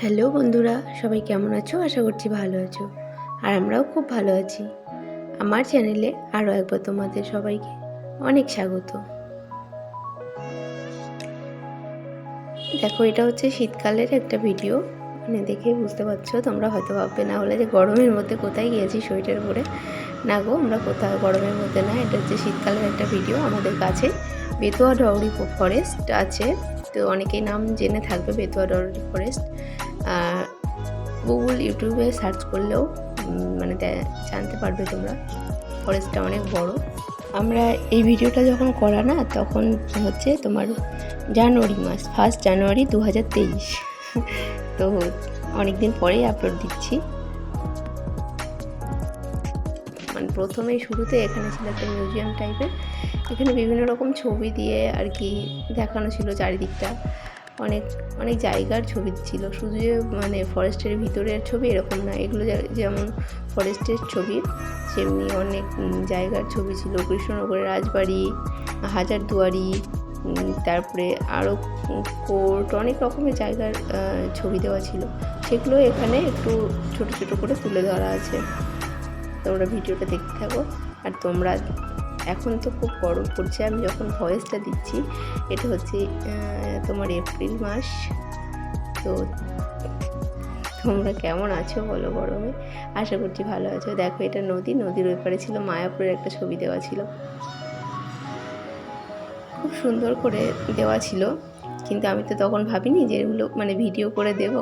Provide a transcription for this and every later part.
Hello বন্ধুরা, সবাই কেমন আছো? আশা করছি ভালো আছো। আর আমরাও খুব ভালো আছি। আমার চ্যানেলে আরও একবার তোমাদের সবাইকে অনেক স্বাগত। দেখো, এটা হচ্ছে শীতকালের একটা ভিডিও। মানে দেখে বুঝতে পারছ তোমরা হয়তো ভাববে না হলে যে গরমের মধ্যে কোথায় গিয়েছি সোয়েটার পরে না গো, আমরা কোথাও গরমের মধ্যে না, এটা হচ্ছে শীতকালের একটা ভিডিও আমাদের কাছে। বেতুয়া ডাউরি ফরেস্ট আছে, তো অনেকেই নাম জেনে থাকবে বেতুয়া ডাউরি ফরেস্ট গুগল ইউটিউবে সার্চ করলেও মানে জানতে পারবে তোমরা। ফরেস্টটা অনেক বড়। আমরা এই ভিডিওটা যখন করা না, তখন হচ্ছে, তোমার জানুয়ারি মাস ফার্স্ট জানুয়ারি দু হাজার তেইশ। তো অনেক দিন পরেই আপলোড দিচ্ছি। প্রথমেই শুরুতে এখানে ছিল একটা মিউজিয়াম টাইপের এখানে বিভিন্ন রকম ছবি দিয়ে আর কি দেখানো ছিল চারিদিকটা। অনেক অনেক জায়গার ছবি ছিল। শুধু যে মানে ফরেস্টের ভিতরের ছবি এরকম না, এগুলো যেমন ফরেস্টের ছবি, সেমনি অনেক জায়গার ছবি ছিল। কৃষ্ণনগরের রাজবাড়ি, হাজারদুয়ারি তারপরে আরও কোর্ট অনেক রকমের জায়গার ছবি দেওয়া ছিল। সেগুলো এখানে একটু ছোট ছোট করে তুলে ধরা আছে। তোমরা ভিডিওটা দেখতে থাকো। আর তোমরা এখন তো খুব গরম পড়ছে, আমি যখন ভয়েসটা দিচ্ছি, এটা হচ্ছে তোমার এপ্রিল মাস। তো তোমরা কেমন আছো বলো গরমে? আশা করছি ভালো আছো। দেখো, এটা নদী, নদীর ওই পারে ছিল মায়াপুরের একটা ছবি দেওয়া ছিল। খুব সুন্দর করে দেওয়া ছিল, কিন্তু আমি তো তখন ভাবিনি যে এগুলো মানে ভিডিও করে দেব।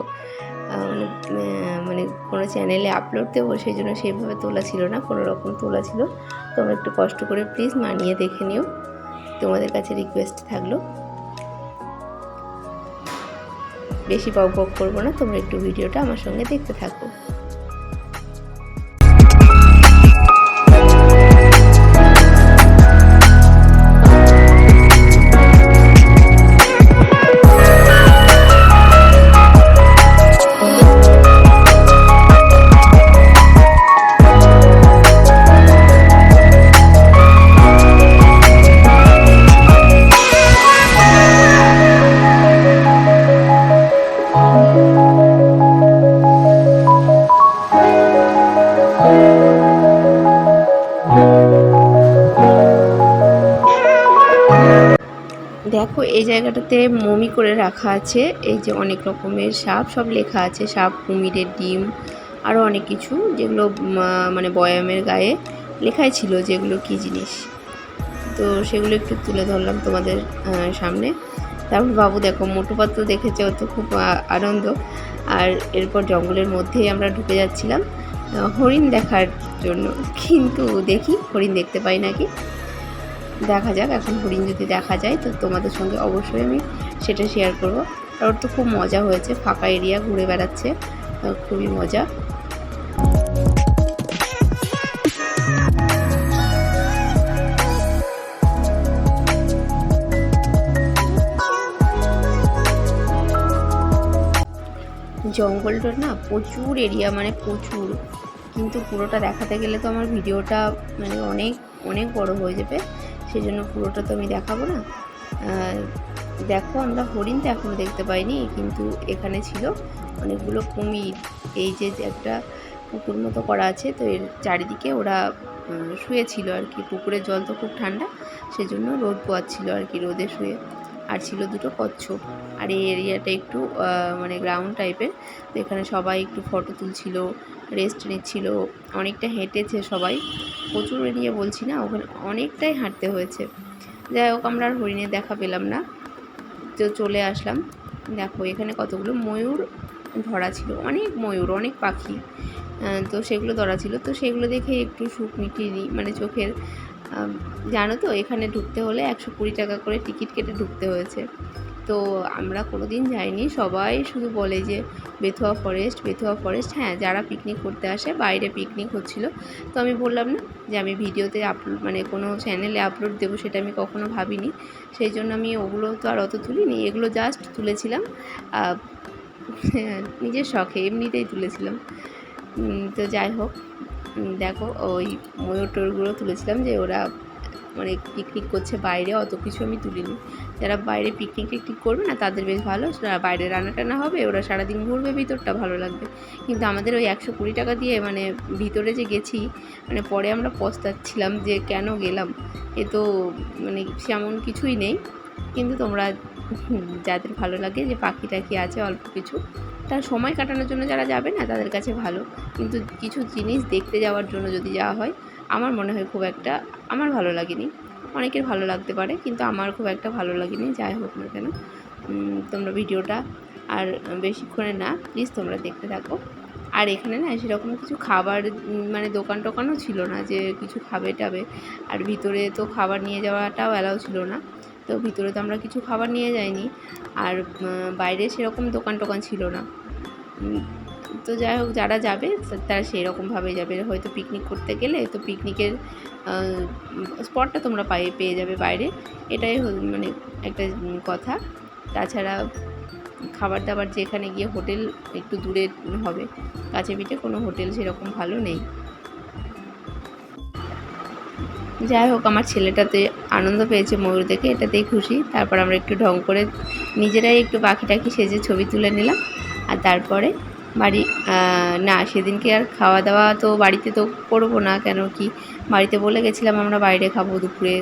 মানে মানে কোনো চ্যানেলে আপলোড দেবো, সেই জন্য সেইভাবে তোলা ছিল না, কোনো রকম তোলা ছিল। তোমরা একটু কষ্ট করে প্লিজ মানিয়ে দেখে নিও। তোমাদের কাছে রিকোয়েস্ট থাকল। বেশি বক বক করব না, তোমরা একটু ভিডিওটা আমার সঙ্গে দেখতে থাকো। দেখো, এই জায়গাটাতে মমি করে রাখা আছে। এই যে অনেক রকমের সাপ, সব লেখা আছে। সাপ, কুমিরের ডিম আরও অনেক কিছু যেগুলো মানে বয়ামের গায়ে লেখাই ছিল যেগুলো কী জিনিস। তো সেগুলো একটু তুলে ধরলাম তোমাদের সামনে। তারপর বাবু, দেখো, মোটু পাত্র দেখেছে, ও তো খুব আনন্দ। আর এরপর জঙ্গলের মধ্যেই আমরা ঢুকে যাচ্ছিলাম। হরিণ দেখার জন্য। কিন্তু দেখি, হরিণ দেখতে পাই নাকি। দেখা যাক, এখন হরিণ যদি দেখা যায়, তো তোমাদের সঙ্গে অবশ্যই আমি সেটা শেয়ার করব। আর ওর তো খুব মজা হয়েছে, ফাঁকা এরিয়া ঘুরে বেড়াচ্ছে খুবই মজা। জঙ্গলটার না প্রচুর এরিয়া মানে প্রচুর। কিন্তু পুরোটা দেখাতে গেলে তো আমার ভিডিওটা মানে অনেক অনেক বড় হয়ে যাবে। সেই জন্য পুরোটা তো আমি দেখাবো না। দেখো আমরা হরিণ তো এখনও দেখতে পাইনি, কিন্তু এখানে ছিল অনেকগুলো কুমির। এই যে একটা পুকুর মতো করা আছে, তো এর চারিদিকে ওরা শুয়েছিল আর কি। পুকুরের জল তো খুব ঠান্ডা, সেজন্য রোদ পোয়াচ্ছিল আর কি, রোদে শুয়ে। আর ছিল দুটো কচ্ছপ। আর এই এরিয়াটা একটু মানে গ্রাউন্ড টাইপের তো এখানে সবাই একটু ফটো তুলছিল। রেস্ট নিচ্ছিল, অনেকটা হেঁটেছে সবাই। প্রচুর এরিয়া বলছি না, ওখানে অনেকটাই হাঁটতে হয়েছে। যাই হোক, আমরা আর হরিণের দেখা পেলাম না। তো চলে আসলাম। দেখো, এখানে কতগুলো ময়ূর ধরা ছিল। অনেক ময়ূর, অনেক পাখি তো সেগুলো ধরা ছিল। তো সেগুলো দেখে একটু সুখ মিটিয়ে নিই মানে চোখের জানো তো, এখানে ঢুকতে হলে একশো কুড়ি টাকা করে টিকিট কেটে ঢুকতে হয়েছে। তো আমরা কোনো দিন যাইনি। সবাই শুধু বলে যে বেথুয়া ফরেস্ট বেথুয়া ফরেস্ট হ্যাঁ যারা পিকনিক করতে আসে, বাইরে পিকনিক হচ্ছিল। তো আমি বললাম না যে আমি ভিডিওতে আপলোড মানে কোনো চ্যানেলে আপলোড দেবো সেটা আমি কখনো ভাবিনি। সেই জন্য আমি ওগুলো তো আর অত তুলিনি। এগুলো জাস্ট তুলেছিলাম। নিজের শখে এমনিতেই তুলেছিলাম। তো যাই হোক দেখো ওই ময়ূর টয়ূরগুলো তুলেছিলাম যে ওরা মানে পিকনিক করছে বাইরে, অত কিছু আমি তুলিনি। যারা বাইরে পিকনিক টিকনিক করবে না, তাদের বেশ ভালো। বাইরে রান্না টান্না হবে, ওরা সারাদিন ঘুরবে, ভিতরটা ভালো লাগবে। কিন্তু আমাদের ওই একশো কুড়ি টাকা দিয়ে মানে ভিতরে যে গেছি মানে পরে আমরা পস্তাচ্ছিলাম যে কেন গেলাম? এ তো মানে সেমন কিছুই নেই। কিন্তু তোমরা যাদের ভালো লাগে যে পাখি টাখি আছে, অল্প কিছু তার সময় কাটানোর জন্য যারা যাবে না, তাদের কাছে ভালো। কিন্তু কিছু জিনিস দেখতে যাওয়ার জন্য যদি যাওয়া হয়, আমার মনে হয় খুব একটা, আমার ভালো লাগেনি। অনেকের ভালো লাগতে পারে, কিন্তু আমার খুব একটা ভালো লাগেনি, যাই হোক না কেন। তোমরা ভিডিওটা আর বেশিক্ষণে না প্লিজ তোমরা দেখতে থাকো। আর এখানে না, সেরকম কিছু খাবার মানে দোকান টোকানও ছিল না যে কিছু খাবে টাবে আর ভিতরে তো খাবার নিয়ে যাওয়াটাও অ্যালাউ ছিল না। তো ভিতরে তো আমরা কিছু খাবার নিয়ে যাইনি। আর বাইরে সেরকম দোকান টোকান ছিল না। তো যাই হোক, যারা যাবে তারা সেই রকমভাবে যাবে। হয়তো পিকনিক করতে গেলে তো পিকনিকের স্পটটা তোমরা পাই, পেয়ে যাবে বাইরে। এটাই মানে একটা কথা। তাছাড়া খাবার দাবার যেখানে গিয়ে হোটেল একটু দূরে হবে। কাছে পিঠে কোনো হোটেল সেরকম ভালো নেই। যাই হোক, আমার ছেলেটাতে আনন্দ পেয়েছে ময়ূর দেখে এটাতেই খুশি। তারপর আমরা একটু ঢং করে নিজেরাই একটু পাখি টাখি সেজে ছবি তুলে নিলাম। আর তারপরে বাড়ি না, সেদিনকে আর খাওয়া দাওয়া তো বাড়িতে তো করব না, কেন কি? বাড়িতে বলে গেছিলাম আমরা বাইরে খাব দুপুরে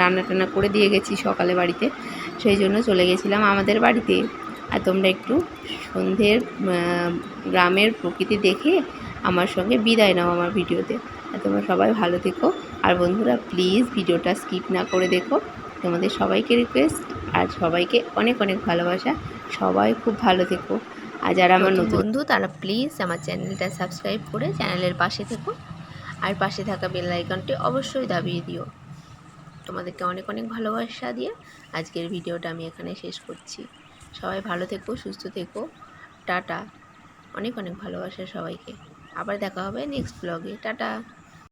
রান্না টান্না করে দিয়ে গেছি সকালে বাড়িতে। সেই জন্য চলে গেছিলাম আমাদের বাড়িতে। আর তোমরা একটু সন্ধ্যের গ্রামের প্রকৃতি দেখে আমার সঙ্গে বিদায় নাও আমার ভিডিওতে। আর তোমরা সবাই ভালো থেকো। আর বন্ধুরা প্লিজ ভিডিওটা স্কিপ না করে দেখো। তোমাদের সবাইকে রিকোয়েস্ট আর সবাইকে অনেক অনেক ভালোবাসা। সবাই খুব ভালো থেকো। আর যারা আমার নতুন বন্ধু তারা প্লিজ আমার চ্যানেলটা সাবস্ক্রাইব করে চ্যানেলের পাশে থেকো। আর পাশে থাকা বেল আইকনটি অবশ্যই দাবিয়ে দিও। তোমাদেরকে অনেক অনেক ভালোবাসা দিয়ে আজকের ভিডিওটা আমি এখানে শেষ করছি। সবাই ভালো থেকো সুস্থ থেকো। টাটা। অনেক অনেক ভালোবাসা সবাইকে। আবার দেখা হবে নেক্সট ব্লগে টাটা।